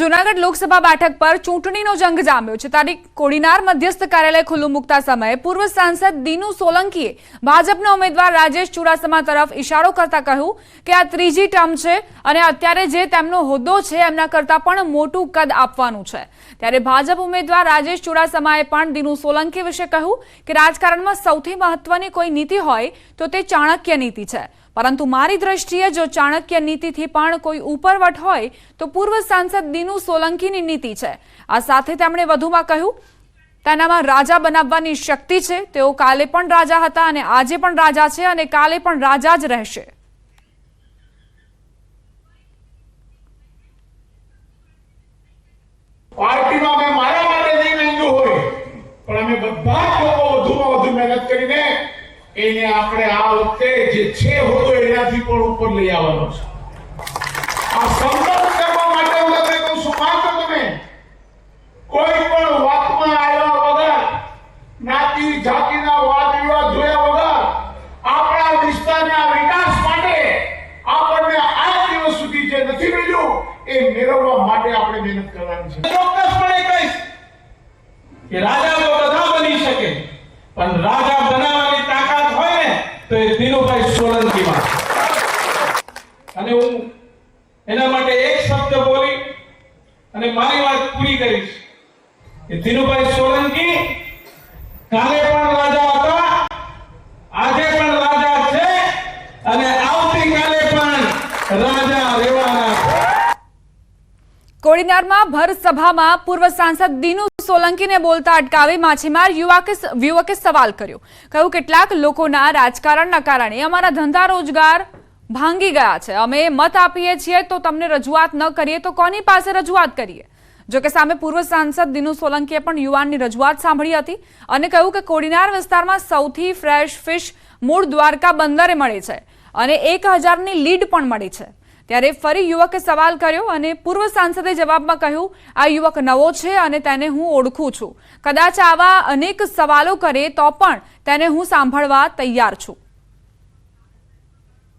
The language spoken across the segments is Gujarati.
જૂનાગઢ લોકસભા બેઠક પર ચૂંટણીનો જંગ જામ્યો છે. તારીખ કોડીનાર મધ્યસ્થ કાર્યાલય ખુલ્લું મૂકતા સમયે પૂર્વ સાંસદ દીનુ સોલંકીએ ભાજપના ઉમેદવાર રાજેશ ચુડાસમા તરફ ઇશારો કરતા કહ્યું કે આ ત્રીજી ટર્મ છે અને અત્યારે જે તેમનો હોદ્દો છે એમના કરતાં પણ મોટું કદ આપવાનું છે. ત્યારે ભાજપ ઉમેદવાર રાજેશ ચુડાસમાએ પણ દીનુ સોલંકી વિશે કહ્યું કે રાજકારણમાં સૌથી મહત્વની કોઈ નીતિ હોય તો તે ચાણક્ય નીતિ છે. પરંતુ મારી દ્રષ્ટિએ જો ચાણક્ય નીતિથી પણ કોઈ ઉપરવટ હોય, તો પૂર્વ સાંસદ દીનુ સોલંકીની નીતિ છે. આ સાથે તેમણે વધુમાં કહ્યું, તેનામાં રાજા બનાવવાની શક્તિ છે. તેઓ કાલે પણ રાજા હતા અને આજે પણ રાજા છે અને કાલે પણ રાજા જ રહેશે. હોય એને આપણે આ વખતે જે છે એનાથી પણ ઉપર લઈ આવવાનો છે. આ સંઘર્ષ કરવા માટે હું તમને કહું છું માત્ર તમે. કોઈ પણ વાતમાં આવ્યા વગર, જ્ઞાતિ, જાતિના વાદ, વિવાદ જોયા વગર, આપણા વિસ્તારના વિકાસ માટે આપણને આ દિવસ સુધી જે નથી મળ્યું, એ મેળવવા માટે આપણે મહેનત કરવાની છે. ચોક્કસપણે કહીશ કે રાજા તો બધા બની શકે, પણ રાજા બનાવવાની તાકાત હોય ને, તો એ ધીરુભાઈ સોલંકીમાં. અને હું એના માટે એક શબ્દ બોલી અને મારી વાત પૂરી કરીશ. કે દિનુભાઈ સોલંકી કાલે પણ રાજા હતા, આજે પણ રાજા છે અને આવતીકાલે પણ રાજા રહેવાના કોડીનારમાં ભર સભામાં પૂર્વ સાંસદ દિનુ સોલંકીને બોલતા અટકાવી માછીમાર યુવકે યુવકે સવાલ કર્યો. કહ્યું, કેટલાક લોકોના રાજકારણના કારણે અમારા ધંધા રોજગાર ભાંગી ગયા છે. અમે મત આપીએ છીએ, તો તમને રજૂઆત ન કરીએ, તો કોની પાસે રજૂઆત કરીએ? જો કે સામે પૂર્વ સાંસદ દીનુ સોલંકીએ પણ યુવાનની રજૂઆત સાંભળી હતી અને કહ્યું કે કોડીનાર વિસ્તારમાં સૌથી ફ્રેશ ફિશ મૂળ દ્વારકા બંદરે મળી છે અને એક હજારની લીડ પણ મળી છે. ત્યારે ફરી યુવકે સવાલ કર્યો અને પૂર્વ સાંસદે જવાબમાં કહ્યું, આ યુવક નવો છે અને તેને હું ઓળખું છું. કદાચ આવા અનેક સવાલો કરે તો પણ તેને હું સાંભળવા તૈયાર છું.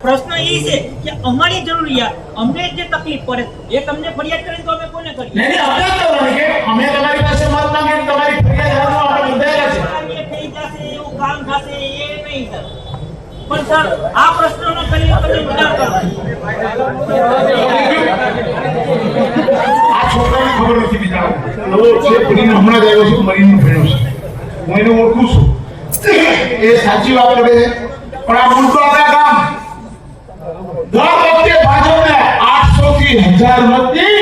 પ્રશ્ન એ છે કે અમારી જરૂરિયાત અમને જે તકલીફ પડે એ તમને ફરિયાદ કરીને તો અમે કોને કરીએ? નહીં નહીં આપણે કરવાની કે અમે તમારી પાસે મત માંગીને તમારી ફરિયાદ આપણે બંધાયેલા છે. થઈ જશે એવું કામ થશે એ નહીં સર પણ સર આ પ્રશ્નનો કરીને તમે વિચાર કરો. આ છોકરાને ખબર નથી બિચારો છે પુરીને હમણાં જ આવ્યો છે મરીનો ભણ્યો છે. હું એને ઓળખું છું. એ સાચી વાત કરે છે. પણ આ મુદ્દો આપણા ગામ દર વખતે ભાજપને આઠસો થી હજાર મતની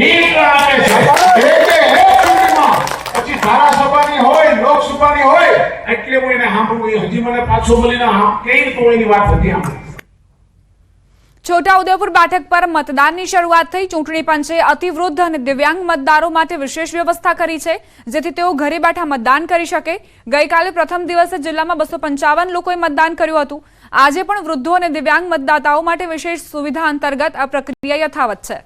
લીડ આપે છે એટલે હે ચૂંટણીમાં પછી ધારાસભાની હોય લોકસભાની હોય એટલે હું એને સાંભળું. હજી મને પાછો મળીને કઈ તો એની વાત હતી આમ છોટાઉદેપુર બેઠક પર મતદાનની શરૂઆત થઈ. ચૂંટણી પંચે અતિવૃદ્ધ અને દિવ્યાંગ મતદારો માટે વિશેષ વ્યવસ્થા કરી છે જેથી તેઓ ઘરે બેઠા મતદાન કરી શકે. ગઈકાલે પ્રથમ દિવસે જિલ્લામાં બસો પંચાવન લોકોએ મતદાન કર્યું હતું. આજે પણ વૃદ્ધો અને દિવ્યાંગ મતદાતાઓ માટે વિશેષ સુવિધા અંતર્ગત આ પ્રક્રિયા યથાવત છે.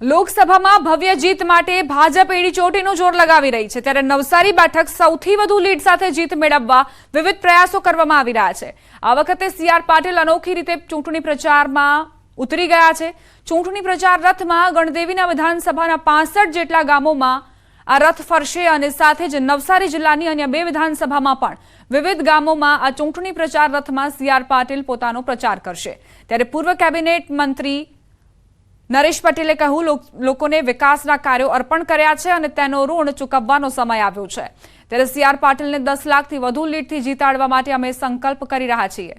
લોકસભામાં ભવ્ય જીત માટે ભાજપ એડી ચોટીનું જોર લગાવી રહી છે. ત્યારે નવસારી બેઠક સૌથી વધુ લીડ સાથે જીત મેળવવા વિવિધ પ્રયાસો કરવામાં આવી રહ્યા છે. આ વખતે સીઆર પાટીલ અનોખી રીતે ચૂંટણી પ્રચારમાં ઉતરી ગયા છે. ચૂંટણી પ્રચાર રથમાં ગણદેવીના વિધાનસભાના પાસઠ જેટલા ગામોમાં આ રથ ફરશે અને સાથે જ નવસારી જિલ્લાની અન્ય બે વિધાનસભામાં પણ વિવિધ ગામોમાં આ ચૂંટણી પ્રચાર રથમાં સી આર પાટીલ પોતાનો પ્રચાર કરશે. ત્યારે પૂર્વ કેબિનેટ મંત્રી નરેશ પટેલે કહ્યું લોકોને વિકાસના કાર્યો અર્પણ કર્યા છે અને તેનો ઋણ ચૂકવવાનો સમય આવ્યો છે. ત્યારે સી આર પાટીલને દસ લાખથી વધુ લીડથી જીતાડવા માટે અમે સંકલ્પ કરી રહ્યા છીએ.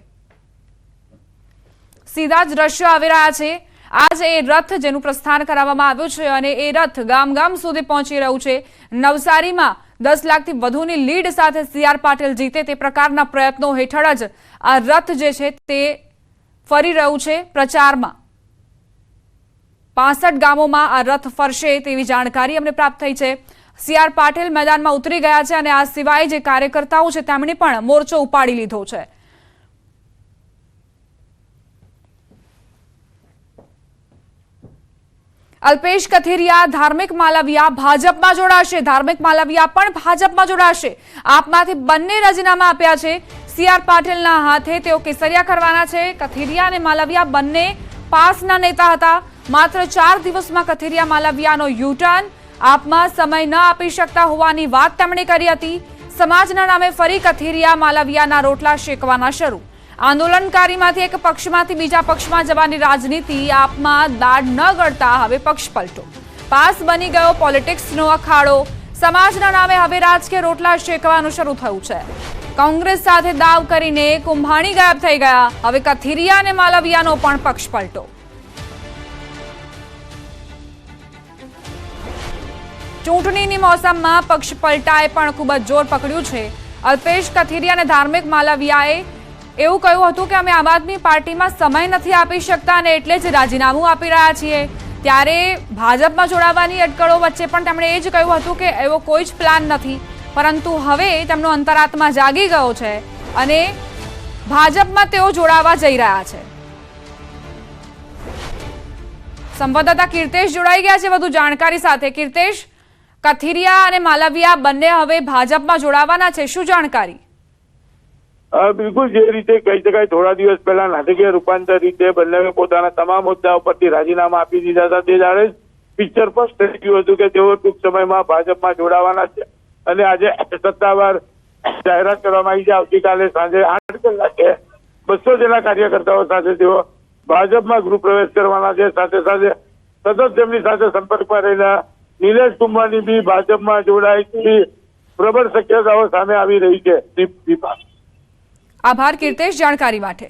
સીધા જ દ્રશ્યો આવી રહ્યા છે. આજ એ રથ જેનું પ્રસ્થાન કરાવવામાં આવ્યું છે અને એ રથ ગામ ગામ સુધી પહોંચી રહ્યું છે. નવસારીમાં દસ લાખથી વધુની લીડ સાથે સીઆર પાટીલ જીતે તે પ્રકારના પ્રયત્નો હેઠળ જ આ રથ જે છે તે ફરી રહ્યું છે પ્રચારમાં. પાસઠ ગામોમાં આ રથ ફરશે તેવી જાણકારી અમને પ્રાપ્ત થઈ છે. સીઆર પાટીલ મેદાનમાં ઉતરી ગયા છે અને આ સિવાય જે કાર્યકર્તાઓ છે, તેમણે પણ મોરચો ઉપાડી લીધો છે. અલ્પેશ કથિરિયા, ધાર્મિક માલવિયા ભાજપમાં જોડાશે. ધાર્મિક માલવિયા પણ ભાજપમાં જોડાશે. આપમાંથી બંને રાજીનામા આપ્યા છે. સીઆર પાટીલના હાથે તેઓ કેસરિયા કરવાના છે. કથિરિયા અને માલવિયા બંને પાસના નેતા હતા. માત્ર ચાર દિવસમાં કથિરિયા માલવિયાનો યુટર્ન આપમાં સમય ન આપી શકતા હોવાની વાત તેમણે કરી હતી. સમાજના નામે ફરી કથિરિયા માલવિયાના રોટલા શેકવાના શરૂ. આંદોલનકારીમાંથી એક પક્ષમાંથી બીજા પક્ષમાં જવાની રાજનીતિ આપમાં દાડ ન ગળતા હવે પક્ષ પલટો. પાસ બની ગયો પોલિટિક્સનો અખાડો. સમાજના નામે હવે રાજકીય રોટલા શેકવાનું શરૂ થયું છે. કોંગ્રેસ સાથે દાવ કરીને કુંભાણી ગાયબ થઈ ગયા. હવે કથિરિયા અને માલવિયાનો પણ પક્ષ પલટો. ચૂંટણીની મોસમમાં પક્ષ પલટાએ પણ ખૂબ જ જોર પકડ્યું છે. અલ્પેશ કથિરિયા અને ધાર્મિક માલવિયાએ એવું કહ્યું હતું કે અમે આમ આદમી પાર્ટીમાં સમય નથી આપી શકતા અને એટલે જ રાજીનામું આપી રહ્યા છીએ. ત્યારે ભાજપમાં જોડાવાની અટકળો વચ્ચે પણ તેમણે એ જ કહ્યું હતું કે એવો કોઈ જ પ્લાન નથી. પરંતુ હવે તેમનો અંતરાત્મા જાગી ગયો છે અને ભાજપમાં તેઓ જોડાવા જઈ રહ્યા છે. સંવાદદાતા કીર્તેશ જોડાઈ ગયા છે વધુ જાણકારી સાથે. કીર્તેશ, કથિરિયા અને માલવિયા બંને હવે ભાજપમાં જોડાવાના છે. શું જાણકારી? બિલકુલ જે રીતે કહી શકાય થોડા દિવસ પહેલા નાટકીય રૂપાંતર રીતે બંને પોતાના તમામ મુદ્દા પરથી રાજીનામા આપી દીધા હતા. તે જાણે પિક્ચર પર થઈ હતું કે તેઓ ટૂંક સમયમાં ભાજપમાં જોડાવાના છે. અને આજે સત્તાવાર જાહેરાત કરવામાં આવી છે. આવતીકાલે સાંજે આઠ કલાકે બસો જેટલા કાર્યકર્તાઓ સાથે તેઓ ભાજપમાં ગૃહ પ્રવેશ કરવાના છે. સાથે સાથે સતત તેમની સાથે સંપર્કમાં રહેલા નિલેશ કુંભાની બી ભાજપમાં જોડાય તેવી પ્રબળ શક્યતાઓ સામે આવી રહી છે. દીપા. આભાર કીર્તેશ જાણકારી માટે.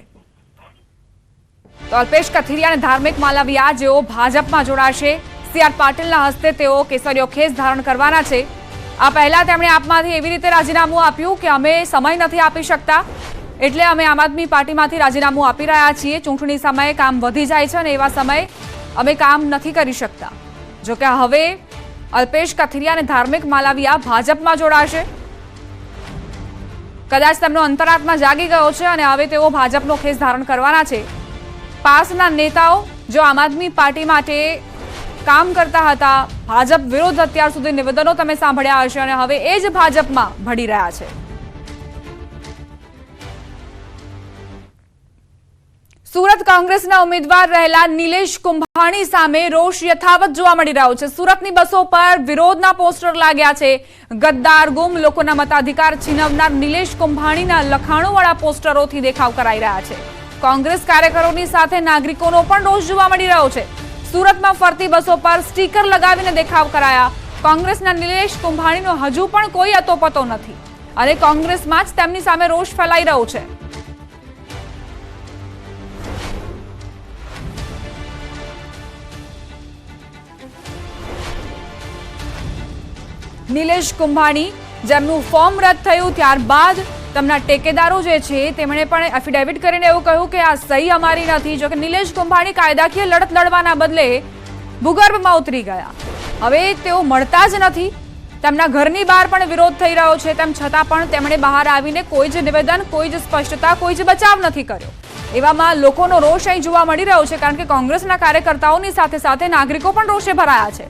તો અલ્પેશ કથિરિયા અને ધાર્મિક માલવિયા, જેઓ ભાજપમાં જોડાશે, સી આર પાટીલના હસ્તે તેઓ કેસરીયો ખેસ ધારણ કરવાના છે. આ પહેલા તેમણે આપમાંથી એવી રીતે રાજીનામું આપ્યું કે અમે સમય નથી આપી શકતા, એટલે અમે આમ આદમી પાર્ટીમાંથી રાજીનામું આપી રહ્યા છીએ. ચૂંટણી સમયે કામ વધી જાય છે અને એવા સમયે અમે કામ નથી કરી શકતા. જોકે હવે અલ્પેશ કથિરિયા અને ધાર્મિક માલવિયા ભાજપમાં જોડાશે. કદાચ તેમનો અંતરાત્મા જાગી ગયો છે અને હવે તેઓ ભાજપનો ખેસ ધારણ કરવાના છે. પાસના નેતાઓ જો આમ આદમી પાર્ટી માટે કામ કરતા હતા, ભાજપ વિરોધ અત્યાર સુધી નિવેદનો તમે સાંભળ્યા હશે અને હવે એ જ ભાજપમાં ભળી રહ્યા છે. સુરત કોંગ્રેસના ઉમેદવાર રહેલા નિલેશ કુંભાણી સામે રોષ યથાવત જોવા મળી રહ્યો છે. સુરતની બસો પર વિરોધના પોસ્ટર લાગ્યા છે. ગદ્દાર, ગુમ લોકોના મતાધિકાર છીનવનાર નિલેશ કુંભાણીના લખાણોવાળા પોસ્ટરોથી દેખાવ કરાઈ રહ્યા છે. કોંગ્રેસ કાર્યકરોની સાથે નાગરિકોનો પણ રોષ જોવા મળી રહ્યો છે. સુરતમાં ફરતી બસો પર સ્ટીકર લગાવીને દેખાવ કરાયા. કોંગ્રેસના નિલેશ કુંભાણીનો હજુ પણ કોઈ અતોપતો નથી. અને કોંગ્રેસમાં જ તેમની સામે રોષ ફેલાઈ રહ્યો છે. નિલેશ કુંભાણી, જેમનું ફોર્મ રદ થયું ત્યારબાદ તેમના ટેકેદારો જે છે, તેમણે પણ એફિડેવિટ કરીને એવું કહ્યું કે આ સહી અમારી નથી જો કે નિલેશ કુંભાણી કાયદાકીય લડત લડવાના બદલે ભૂગર્ભમાં ઉતરી ગયા. હવે તેઓ મળતા જ નથી. તેમના ઘરની બહાર પણ વિરોધ થઈ રહ્યો છે, તેમ છતાં પણ તેમણે બહાર આવીને કોઈ જ નિવેદન, કોઈ જ સ્પષ્ટતા, કોઈ જ બચાવ નથી કર્યો. એવામાં લોકોનો રોષ અહીં જોવા મળી રહ્યો છે, કારણ કે કોંગ્રેસના કાર્યકર્તાઓની સાથે સાથે નાગરિકો પણ રોષે ભરાયા છે.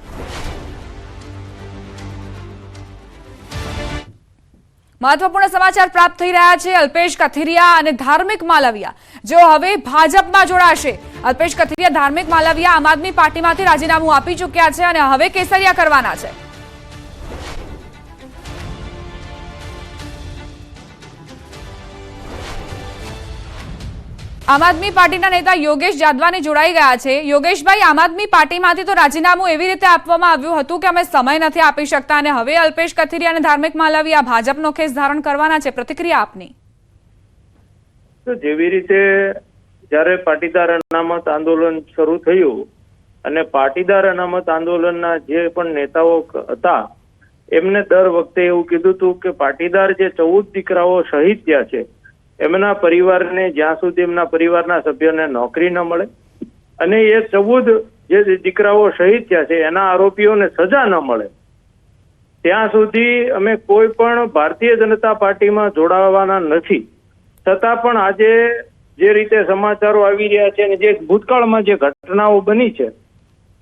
મહત્વપૂર્ણ સમાચાર પ્રાપ્ત થઈ રહ્યા છે. અલ્પેશ કથિરિયા અને ધાર્મિક માલવિયા. જેઓ હવે ભાજપમાં જોડાશે, અલ્પેશ કથિરિયા ધાર્મિક માલવિયા આમ આદમી પાર્ટીમાંથી રાજીનામું આપી ચૂક્યા છે અને હવે કેસરિયા કરવાના છે. આમ આદમી પાર્ટીના નેતા યોગેશ જાદવાની જોડાઈ ગયા છે. યોગેશભાઈ, આમ આદમી પાર્ટીમાંથી તો રાજીનામું એવી રીતે આપવામાં આવ્યું હતું કે અમે સમય નથી આપી શકતા અને હવે અલ્પેશ કથિરિયા અને ધાર્મિક માલવિયા ભાજપનો કેસ ધારણ કરવાના છે. પ્રતિક્રિયા આપની? તો જેવી રીતે જ્યારે પાટીદાર અનામત આંદોલન શરૂ થયું અને પાટીદાર અનામત આંદોલનના જે પણ નેતાઓ હતા, એમને દર વખતે એવું કીધું હતું કે પાટીદાર જે ચૌદ દીકરાઓ શહીદ થયા છે એમના પરિવારને જ્યાં સુધી એમના પરિવારના સભ્યોને નોકરી ન મળે અને એ ચૌદ જે દીકરાઓ શહીદ થયા છે, એના આરોપીઓને સજા ન મળે, ત્યાં સુધી અમે કોઈ પણ ભારતીય જનતા પાર્ટીમાં જોડાવાના નથી. છતાં પણ આજે જે રીતે સમાચારો આવી રહ્યા છે અને જે ભૂતકાળમાં જે ઘટનાઓ બની છે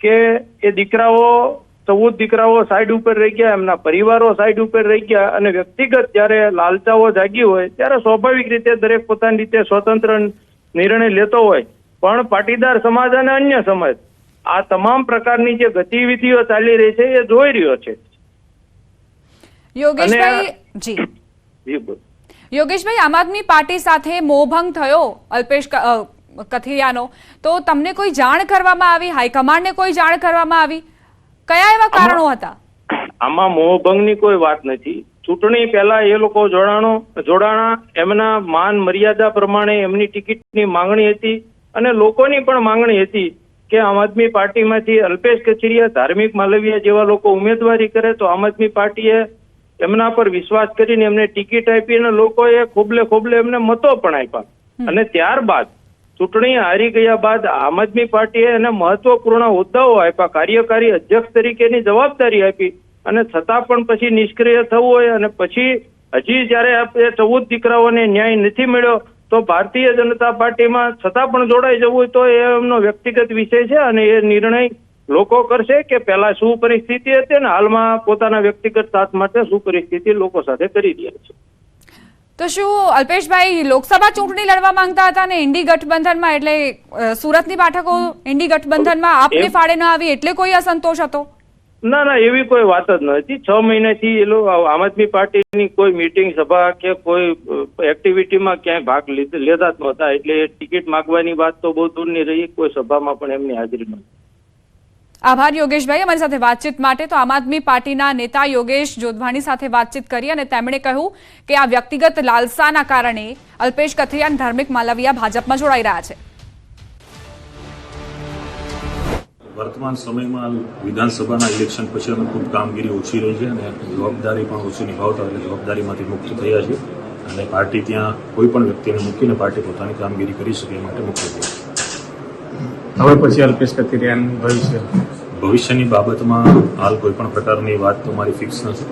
કે એ દીકરાઓ ચૌદ દીકરાઓ સાઈડ ઉપર રહી ગયા એમના પરિવારો સાઈડ ઉપર રહી ગયા અને વ્યક્તિગત જ્યારે લાલચાઓ જાગી હોય ત્યારે સ્વાભાવિક રીતે દરેક પોતાની રીતે સ્વતંત્ર નિર્ણય લેતો હોય. પણ પાટીદાર સમાજ અને અન્ય સમાજ આ તમામ પ્રકારની જે ગતિવિધિઓ ચાલી રહી છે એ જોઈ રહ્યો છે. યોગેશભાઈ જી. જી બોલો. યોગેશભાઈ આમ આદમી પાર્ટી સાથે મોભંગ થયો અલ્પેશ કથિરિયાનો. તો તમને કોઈ જાણ કરવામાં આવી? હાઈકમાન્ડને કોઈ જાણ કરવામાં આવી? કયા એવા કારણો હતા? આમાં મોહભંગની કોઈ વાત નથી. ચૂંટણી પહેલા એ લોકો જોડાણો જોડાણા એમના માન મર્યાદા પ્રમાણે એમની ટિકિટની માંગણી હતી અને લોકોની પણ માંગણી હતી કે આમ આદમી પાર્ટીમાંથી અલ્પેશ કચેરિયા ધાર્મિક માલવિયા જેવા લોકો ઉમેદવારી કરે તો આમ આદમી પાર્ટીએ એમના પર વિશ્વાસ કરીને એમને ટિકિટ આપી અને લોકોએ ખોબલે ખોબલે એમને મતો પણ આપ્યા. અને ત્યારબાદ ચૂંટણી હારી ગયા બાદ આમ આદમી પાર્ટીએ એને મહત્વપૂર્ણ હોદ્દાઓ આપ્યા. કાર્યકારી અધ્યક્ષ તરીકેની જવાબદારી આપી અને છતાં પણ પછી નિષ્ક્રિય થવું હોય અને પછી હજી જ્યારે આપણે ચૌદ દીકરાઓને ન્યાય નથી મળ્યો, તો ભારતીય જનતા પાર્ટીમાં છતાં પણ જોડાઈ જવું હોય તો એ એમનો વ્યક્તિગત વિષય છે અને એ નિર્ણય લોકો કરશે કે પહેલા શું પરિસ્થિતિ હતી અને હાલમાં પોતાના વ્યક્તિગત સાથ માટે શું પરિસ્થિતિ લોકો સાથે કરી રહ્યા છે. તો શું અલ્પેશભાઈ લોકસભા ચૂંટણી લડવા માંગતા હતા અને ઇન્ડી ગઠબંધનમાં એટલે સુરતની બેઠકો ઇન્ડી ગઠબંધનમાં આપને ફાળે ન આવી એટલે કોઈ અસંતોષ હતો? ના ના એવી કોઈ વાત જ નથી છ મહિનાથી એ લોકો આમ આદમી પાર્ટીની કોઈ મીટિંગ સભા કે કોઈ એક્ટિવિટીમાં ક્યાંય ભાગ લીધ- લેતા જ નહોતા. એટલે ટિકિટ માંગવાની વાત તો બહુ દૂરની રહી કોઈ સભામાં પણ એમની હાજરી નહોતી. આભાર, યોગેશભાઈ. અમારી સાથે વાતચીત માટે તો આમ આદમી પાર્ટીના નેતા યોગેશ જોધવાણી સાથે વાતચીત કરી અને તેમણે કહ્યું કે આ વ્યક્તિગત લાલસાના કારણે અલ્પેશ કથિરિયા અને ધાર્મિક માલવિયા ભાજપમાં જોડાઈ રહ્યા છે. વર્તમાન સમયમાં વિધાનસભાના ઇલેક્શન પછી અમે ખૂબ કામગીરી ઓછી રહી છે અને જવાબદારી પણ ઓછી નિભાવતા એટલે જવાબદારીમાંથી મુક્ત થયા છે. અને પાર્ટી ત્યાં કોઈ પણ વ્યક્તિને મૂકીને પાર્ટી પોતાની કામગીરી કરી શકે માટે મુક્ત થઈ છે. હવે પછી અલ્પેશ કથિરિયાનું ભવિષ્ય. ભવિષ્યની બાબતમાં હાલ કોઈ પણ પ્રકારની વાત તો મારી ફિક્સ નથી.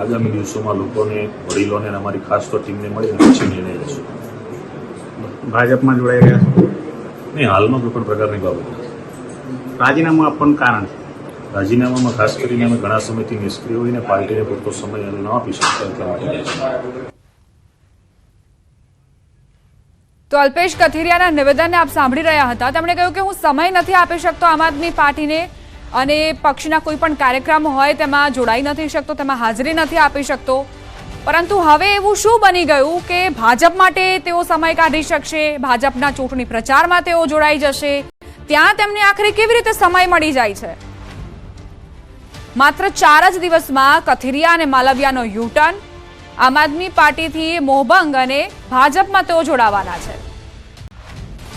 આગામી દિવસોમાં લોકોને વડીલોને અને અમારી ખાસ તો ટીમને મળીને પછી નિર્ણય લેશું. ભાજપમાં જોડાઈ રહ્યા છે? નહીં હાલમાં કોઈ પણ પ્રકારની બાબત નથી. રાજીનામું આપવાનું કારણ છે. રાજીનામામાં ખાસ કરીને અમે ઘણા સમયથી નિષ્ક્રિય હોઈને પાર્ટીને પૂરતો સમય ન આપી શકતા એટલા માટે કરીએ છીએ. તો અલ્પેશ કથિરિયાના નિવેદનને આપ સાંભળી રહ્યા હતા. તેમણે કહ્યું કે હું સમય નથી આપી શકતો આમ આદમી પાર્ટીને અને પક્ષના કોઈ પણ કાર્યક્રમ હોય તેમાં જોડાઈ નથી શકતો, તેમાં હાજરી નથી આપી શકતો. પરંતુ હવે એવું શું બની ગયું કે ભાજપ માટે તેઓ સમય કાઢી શકશે, ભાજપના ચૂંટણી પ્રચારમાં તેઓ જોડાઈ જશે, ત્યાં તેમને આખરે કેવી રીતે સમય મળી જાય છે? માત્ર ચાર જ દિવસમાં કથિરિયા અને માલવિયાનો યુટર્ન આમ આદમી પાર્ટીથી મોહભંગ અને ભાજપમાં તેઓ જોડાવાના છે.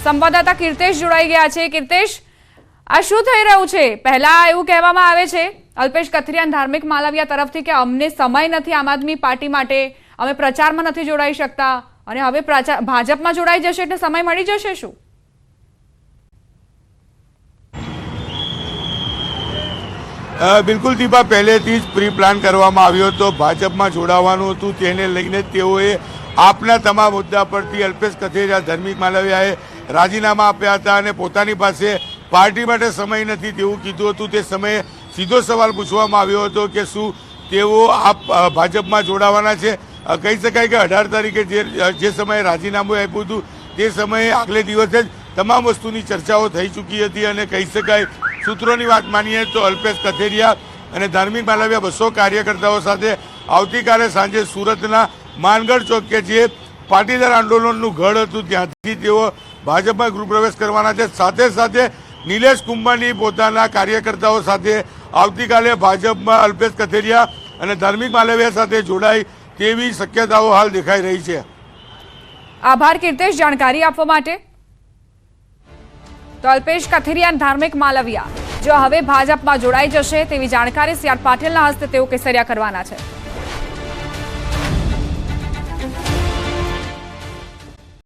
સંવાદદાતા કીર્તેશ જોડાઈ ગયા છે. કીર્તેશ, આ શું થઈ રહ્યું છે? પહેલા એવું કહેવામાં આવે છે, અલ્પેશ કથિરિયાન ધાર્મિક માલવિયા તરફથી કે અમને સમય નથી આમ આદમી પાર્ટી માટે, અમે પ્રચારમાં નથી જોડાઈ શકતા અને હવે ભાજપમાં જોડાઈ જશે એટલે સમય મળી જશે શું? બિલકુલ દીપા, પહેલેથી જ પ્રી પ્લાન કરવામાં આવ્યો હતો. ભાજપમાં જોડાવાનું હતું. તેને લઈને તેઓએ આપના તમામ મુદ્દા પરથી અલ્પેશ કથેરિયા ધાર્મિક માલવિયાએ રાજીનામા આપ્યા હતા અને પોતાની પાસે પાર્ટી માટે સમય નથી તેવું કીધું હતું. તે સમયે સીધો સવાલ પૂછવામાં આવ્યો હતો કે શું તેઓ આપ ભાજપમાં જોડાવાના છે? કહી શકાય કે અઢાર તારીખે જે જે સમયે રાજીનામું આપ્યું હતું, તે સમયે આગલે દિવસે જ તમામ વસ્તુની ચર્ચાઓ થઈ ચૂકી હતી અને કહી શકાય સૂત્રોની વાત માનીએ તો અલ્પેશ કથેરિયા અને ધાર્મિક માલવ્યા બસો કાર્યકર્તાઓ સાથે આવતીકાલે સાંજે સુરતના માનગઢ ચોક કે જે પાટીદાર આંદોલનનું ગઢ હતું, ત્યાંથી તેઓ ભાજપમાં ગૃહપ્રવેશ કરવાના છે. સાથે સાથે નિલેશ કુંભાની પોતાના કાર્યકર્તાઓ સાથે આવતીકાલે ભાજપમાં અલ્પેશ કથેરિયા અને ધાર્મિક માલવ્યા સાથે જોડાય તેવી શક્યતાઓ હાલ દેખાઈ રહી છે. આભાર કીર્તેશ, જાણકારી આપવા માટે. તો અલ્પેશ કથેરિયા અને ધાર્મિક માલવિયા, જો હવે ભાજપમાં જોડાઈ જશે તેવી જાણકારી સી આર પાટીલના હસ્તે તેઓ કેસરિયા કરવાના છે.